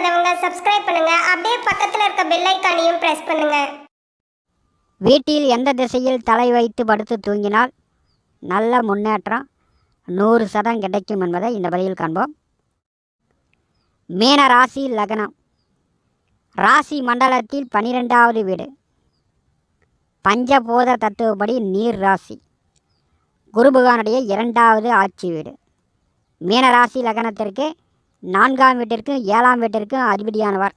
பண்ணாதவங்க சப்ஸ்கிரைப் பண்ணுங்க. அப்படியே பக்கத்தில் இருக்க பெல் ஐக்கானையும் பிரஸ் பண்ணுங்க. வீட்டில் எந்த திசையில் தலை வைத்து படுத்து தூங்கினால் நல்ல முன்னேற்றம் நூறு சதம் கிடைக்கும் என்பதை இந்த பதிவில் காண்போம். மீன ராசி லக்னம். ராசி மண்டலத்தில் பனிரெண்டாவது வீடு. பஞ்சபோத தத்துவப்படி நீர் ராசி. குருபகவானுடைய இரண்டாவது ஆட்சி வீடு. மீன ராசி லக்னத்திற்கு நான்காம் வீட்டிற்கும் ஏழாம் வீட்டிற்கும் அதிபதியானவர்.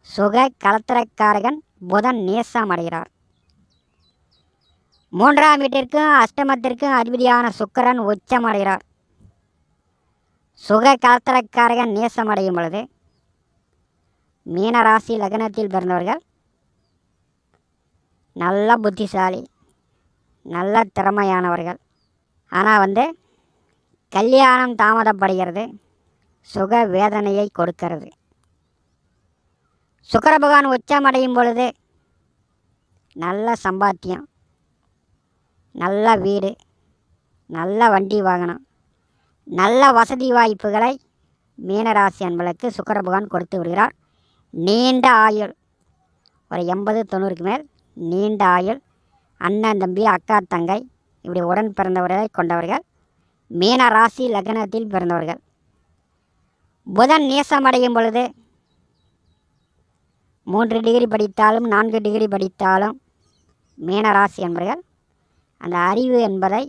சுக கலத்திரக்காரகன் புதன் நேசம் அடைகிறார். மூன்றாம் வீட்டிற்கும் அஷ்டமத்திற்கும் அதிபதியான சுக்கரன் உச்சம் அடைகிறார். சுக கலத்திரக்காரகன் நேசமடையும் பொழுது மீனராசி லக்னத்தில் பிறந்தவர்கள் நல்ல புத்திசாலி நல்ல திறமையானவர்கள். ஆனால் வந்து கல்யாணம் தாமதப்படுகிறது. சுக வேதனையை கொடுக்கிறது. சுக்கர பகவான் உச்சமடையும் பொழுது நல்ல சம்பாத்தியம் நல்ல வீடு நல்ல வண்டி வாகனம் நல்ல வசதி வாய்ப்புகளை மீனராசி அன்பளுக்கு சுக்கர பகவான் கொடுத்து விடுகிறார். நீண்ட ஆயுள் ஒரு எண்பது தொண்ணூறுக்கு மேல் நீண்ட ஆயுள். அண்ணன் தம்பி அக்கா தங்கை இப்படி உடன் பிறந்தவர்களை கொண்டவர்கள். மீன ராசி லக்னத்தில் பிறந்தவர்கள். புதன் நேசமடையும் பொழுது மூன்று டிகிரி படித்தாலும் நான்கு டிகிரி படித்தாலும் மீனராசி என்பர்கள் என்பவர்கள் அந்த அறிவு என்பதை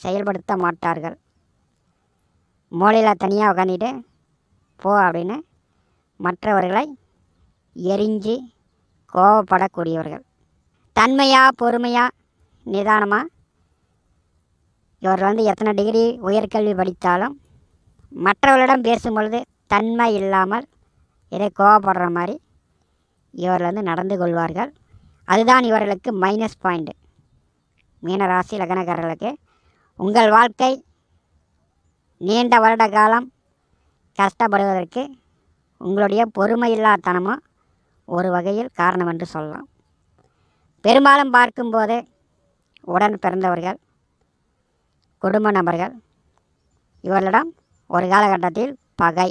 செயல்படுத்த மாட்டார்கள். மூளையில் தனியாக உட்காந்துட்டு போ அப்படின்னு மற்றவர்களை எரிஞ்சு கோவப்படக்கூடியவர்கள். தன்மையாக பொறுமையாக நிதானமாக இவர் வந்து எத்தனை டிகிரி உயர்கல்வி படித்தாலும் மற்றவர்களிடம் பேசும்பொழுது தன்மை இல்லாமல் இதை கோவப்படுற மாதிரி இவர்கள் வந்து நடந்து கொள்வார்கள். அதுதான் இவர்களுக்கு மைனஸ் பாயிண்ட் மீனராசி லக்னக்காரர்களுக்கு உங்கள் வாழ்க்கை நீண்ட வருட காலம் கஷ்டப்படுவதற்கு உங்களுடைய பொறுமையில்லாத்தனமும் ஒரு வகையில் காரணம் என்று சொல்லலாம். பெரும்பாலும் பார்க்கும்போது உடன் பிறந்தவர்கள் குடும்ப நபர்கள் இவர்களிடம் ஒரு காலகட்டத்தில் பகை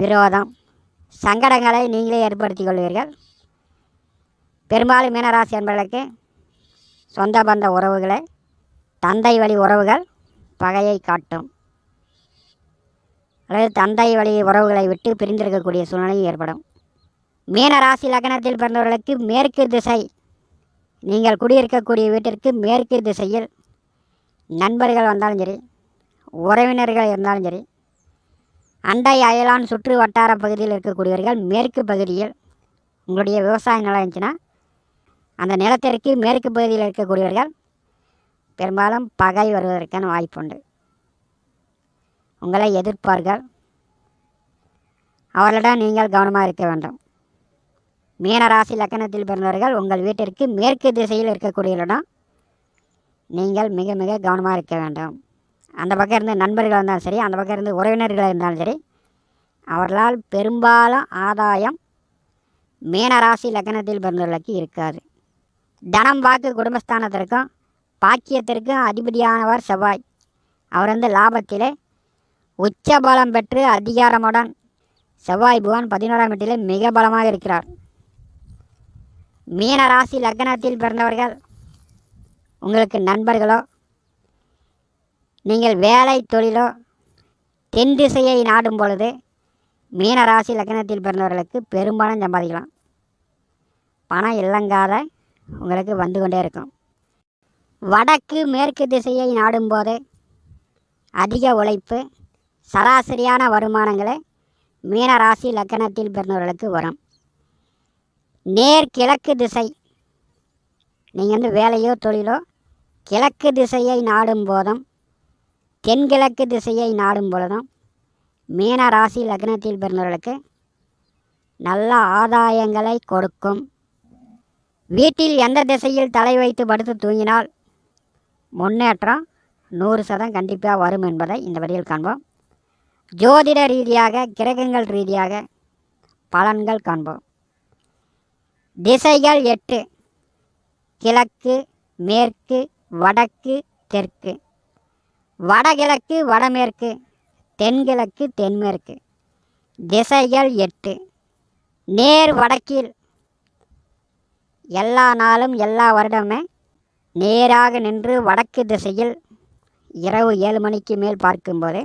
விரோதம். சங்கடங்களை நீங்களே ஏற்படுத்திக் கொள்வீர்கள். பெரும்பாலும் மீனராசி என்பவர்களுக்கு சொந்த பந்த உறவுகளை தந்தை வழி உறவுகள் பகையை காட்டும். அல்லது தந்தை வழி உறவுகளை விட்டு பிரிந்திருக்கக்கூடிய சூழ்நிலை ஏற்படும். மீன ராசி லக்னத்தில் பிறந்தவர்களுக்கு மேற்கு திசை நீங்கள் குடியிருக்கக்கூடிய வீட்டிற்கு மேற்கு திசையில் நண்பர்கள் வந்தாலும் சரி உறவினர்கள் இருந்தாலும் சரி அண்டை அயலான் சுற்று வட்டார பகுதியில் இருக்கக்கூடியவர்கள் மேற்கு பகுதியில் உங்களுடைய விவசாய நிலம் இருந்துச்சுன்னா அந்த நிலத்திற்கு மேற்கு பகுதியில் இருக்கக்கூடியவர்கள் பெரும்பாலும் பகை வருவதற்கான வாய்ப்புண்டு. உங்களை எதிர்ப்பார்கள். அவர்களிடம் நீங்கள் கவனமாக இருக்க வேண்டும். மீனராசி லக்கணத்தில் பிறந்தவர்கள் உங்கள் வீட்டிற்கு மேற்கு திசையில் இருக்கக்கூடியவர்களிடம் நீங்கள் மிக மிக கவனமாக இருக்க வேண்டும். அந்த பக்கம் இருந்து நண்பர்களாக இருந்தாலும் சரி அந்த பக்கம் இருந்து உறவினர்களாக இருந்தாலும் சரி அவர்களால் பெரும்பாலும் ஆதாயம் மீனராசி லக்னத்தில் பிறந்தவர்களுக்கு இருக்காது. தனம் வாக்கு குடும்பஸ்தானத்திற்கும் பாக்கியத்திற்கும் அதிபதியானவர் செவ்வாய். அவர் வந்து லாபத்திலே உச்ச பலம் பெற்று அதிகாரமுடன் செவ்வாய் புவன் பதினோராம் வீட்டிலே மிக பலமாக இருக்கிறார். மீனராசி லக்னத்தில் பிறந்தவர்கள் உங்களுக்கு நண்பர்களோ நீங்கள் வேலை தொழிலோ தென் திசையை நாடும் பொழுது மீனராசி லக்னத்தில் பிறந்தவர்களுக்கு பெரும்பாலும் சம்பாதிக்கலாம். பணம் இல்லங்காத உங்களுக்கு வந்து கொண்டே இருக்கும். வடக்கு மேற்கு திசையை நாடும்போது அதிக உழைப்பு சராசரியான வருமானங்களை மீனராசி லக்கணத்தில் பிறந்தவர்களுக்கு வரும். நேர் கிழக்கு திசை நீங்கள் வந்து வேலையோ தொழிலோ கிழக்கு திசையை நாடும் போதும் தென்கிழக்கு திசையை நாடும் பொழுதும் மீன ராசி லக்னத்தில் பிறந்தவர்களுக்கு நல்ல ஆதாயங்களை கொடுக்கும். வீட்டில் எந்த திசையில் தலை வைத்து படுத்து தூங்கினால் முன்னேற்றம் நூறு சதம் கண்டிப்பாக வரும் என்பதை இந்த வழியில் காண்போம். ஜோதிட ரீதியாக கிரகங்கள் ரீதியாக பலன்கள் காண்போம். திசைகள் எட்டு கிழக்கு மேற்கு வடக்கு தெற்கு. வடகிழக்கு வடமேற்கு தென்கிழக்கு தென்மேற்கு. திசைகள் எட்டு. நேர் வடக்கில் எல்லா நாளும் எல்லா வருடமே நேராக நின்று வடக்கு திசையில் இரவு ஏழு மணிக்கு மேல் பார்க்கும்போது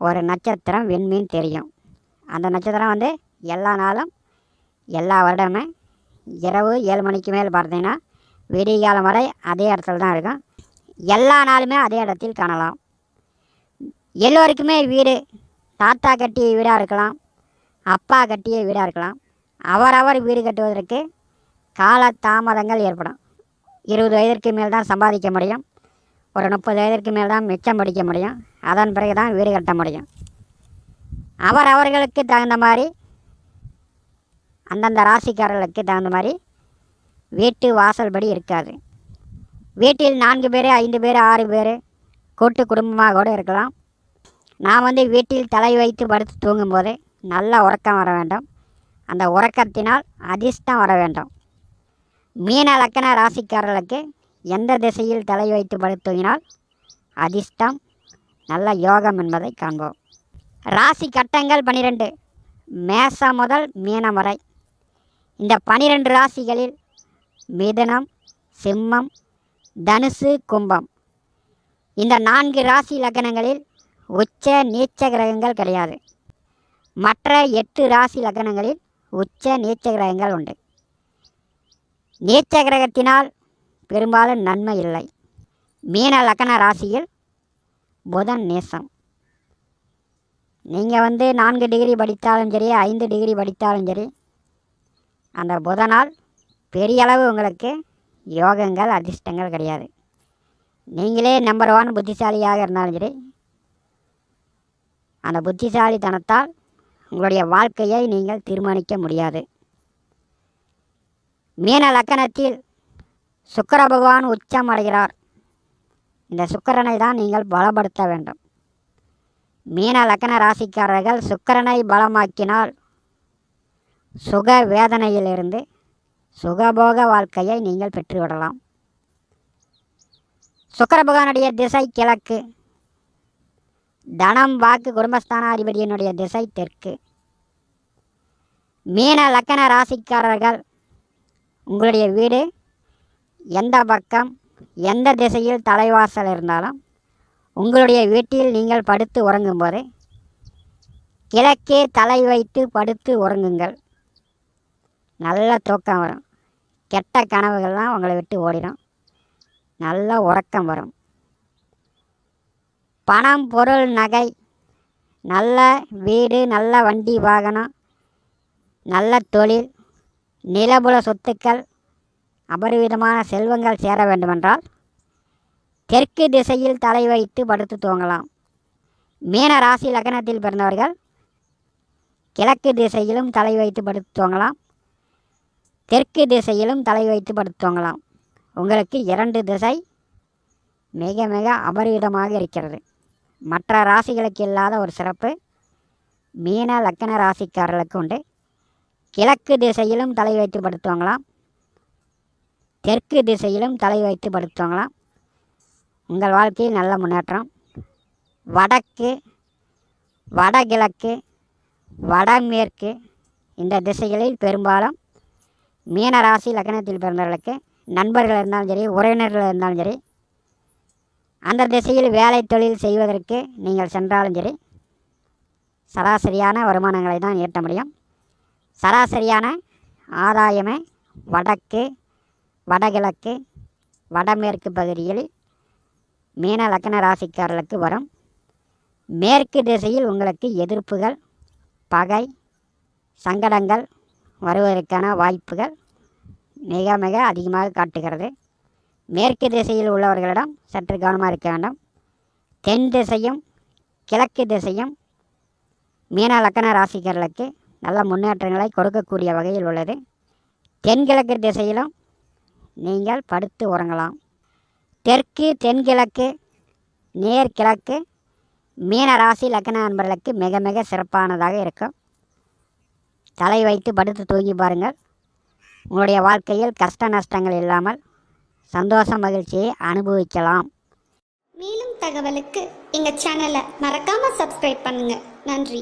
ஒரு நட்சத்திரம் விண்மீன் தெரியும். அந்த நட்சத்திரம் வந்து எல்லா நாளும் எல்லா வருடமே இரவு ஏழு மணிக்கு மேல் பார்த்தீங்கன்னா விடிகாலம் வரை அதே இடத்துல தான் இருக்கும். எல்லா நாளுமே அதே இடத்தில் காணலாம். எல்லோருக்குமே வீடு தாத்தா கட்டிய வீடாக இருக்கலாம் அப்பா கட்டிய வீடாக இருக்கலாம். அவரவர் வீடு கட்டுவதற்கு கால தாமதங்கள் ஏற்படும். இருபது வயதிற்கு மேல் தான் சம்பாதிக்க முடியும். ஒரு முப்பது வயதிற்கு மேல் தான் மிச்சம் பிடிக்க முடியும். அதன் பிறகு தான் வீடு கட்ட முடியும். அவர் அவர்களுக்கு தகுந்த மாதிரி அந்தந்த ராசிக்காரர்களுக்கு தகுந்த மாதிரி வீட்டு வாசல்படி இருக்காது. வீட்டில் நான்கு பேர் ஐந்து பேர் ஆறு பேர் கூட்டு குடும்பமாக கூட இருக்கலாம். நான் வந்து வீட்டில் தலை வைத்து படுத்து தூங்கும்போது நல்ல உறக்கம் வர வேண்டும். அந்த உறக்கத்தினால் அதிர்ஷ்டம் வர வேண்டும். மீன லக்கண ராசிக்காரர்களுக்கு எந்த திசையில் தலை வைத்து படுத்து தூங்கினால் அதிர்ஷ்டம் நல்ல யோகம் என்பதை காண்போம். ராசி கட்டங்கள் பனிரெண்டு மேசம் முதல் மீனம் வரை. இந்த பனிரெண்டு ராசிகளில் மிதனம் சிம்மம் தனுசு கும்பம். இந்த நான்கு ராசி லக்னங்களில் உச்ச நீச்ச கிரகங்கள் கிடையாது. மற்ற எட்டு ராசி லக்னங்களில் உச்ச நீச்ச கிரகங்கள் உண்டு. நீச்ச கிரகத்தினால் பெரும்பாலும் நன்மை இல்லை. மீன லக்ன ராசியில் புதன் நேசம். நீங்கள் வந்து நான்கு டிகிரி படித்தாலும் சரி ஐந்து டிகிரி படித்தாலும் சரி அந்த புதனால் பெரிய அளவு உங்களுக்கு யோகங்கள் அதிர்ஷ்டங்கள் கிடையாது. நீங்களே நம்பர் ஒன் புத்திசாலியாக இருந்தாலும் சரி அந்த புத்திசாலித்தனத்தால் உங்களுடைய வாழ்க்கையை நீங்கள் தீர்மானிக்க முடியாது. மீன லக்கணத்தில் சுக்கர பகவான் உச்சம் அடைகிறார். இந்த சுக்கரனை தான் நீங்கள் பலப்படுத்த வேண்டும். மீன லக்கண ராசிக்காரர்கள் சுக்கரனை பலமாக்கினால் சுக வேதனையிலிருந்து சுகபோக வாழ்க்கையை நீங்கள் பெற்றுவிடலாம். சுக்கிர பகவானுடைய திசை கிழக்கு. தனம் வாக்கு குடும்பஸ்தானாதிபதியினுடைய திசை தெற்கு. மீன லக்கண ராசிக்காரர்கள் உங்களுடைய வீடு எந்த பக்கம் எந்த திசையில் தலைவாசல் இருந்தாலும் உங்களுடைய வீட்டில் நீங்கள் படுத்து உறங்கும்போது கிழக்கே தலை வைத்து படுத்து உறங்குங்கள். நல்ல தூக்கம் வரும். கெட்ட கனவுகள்லாம் உங்களை விட்டு ஓடிடும் நல்ல உறக்கம் வரும். பணம் பொருள் நகை நல்ல வீடு நல்ல வண்டி வாகனம் நல்ல தொழில் நிலபுல சொத்துக்கள் அபரிவிதமான செல்வங்கள் சேர வேண்டுமென்றால் தெற்கு திசையில் தலை வைத்து படுத்து தூங்கலாம். மீன ராசி லக்னத்தில் பிறந்தவர்கள் கிழக்கு திசையிலும் தலை வைத்து படுத்து தூங்கலாம். தெற்கு திசையிலும் தலை வைத்து படுத்துவங்களாம் உங்களுக்கு இரண்டு திசை மிக மிக அபரிதமாக இருக்கிறது. மற்ற ராசிகளுக்கு இல்லாத ஒரு சிறப்பு மீன லக்கண ராசிக்காரர்களுக்கு உண்டு. கிழக்கு திசையிலும் தலை வைத்து படுத்துவாங்களாம் தெற்கு திசையிலும் தலை வைத்து படுத்துவாங்களாம் உங்கள் வாழ்க்கையில் நல்ல முன்னேற்றம். வடக்கு வடகிழக்கு வடமேற்கு இந்த திசைகளில் பெரும்பாலும் மீன ராசி லக்னத்தில் பிறந்தவர்களுக்கு நண்பர்கள் இருந்தாலும் சரி உறவினர்கள் இருந்தாலும் சரி அந்த திசையில் வேலை தொழில் செய்வதற்கு நீங்கள் சென்றாலும் சரி சராசரியான வருமானங்களை தான் ஈட்ட முடியும். சராசரியான ஆதாயமே வடக்கு வடகிழக்கு வடமேற்கு பகுதியில் மீன லக்கண ராசிக்காரர்களுக்கு வரும். மேற்கு திசையில் உங்களுக்கு எதிர்ப்புகள் பகை சங்கடங்கள் வருவதற்கான வாய்ப்புகள் மிக மிக அதிகமாக காட்டுகிறது. மேற்கு திசையில் உள்ளவர்களிடம் சற்று கவனமாக இருக்க வேண்டும். தென் திசையும் கிழக்கு திசையும் மீன லக்கண ராசிக்கர்களுக்கு நல்ல முன்னேற்றங்களை கொடுக்கக்கூடிய வகையில் உள்ளது. தென்கிழக்கு திசையிலும் நீங்கள் படுத்து உறங்கலாம். தெற்கு தென்கிழக்கு நேர்கிழக்கு மீன ராசி லக்கண நண்பர்களுக்கு மிக மிக சிறப்பானதாக இருக்கும். தலை வைத்து படுத்து தூங்கி பாருங்கள். உங்களுடைய வாழ்க்கையில் கஷ்ட நஷ்டங்கள் இல்லாமல் சந்தோஷ மகிழ்ச்சியை அனுபவிக்கலாம். மேலும் தகவலுக்கு எங்கள் சேனலை மறக்காமல் சப்ஸ்கிரைப் பண்ணுங்கள் நன்றி.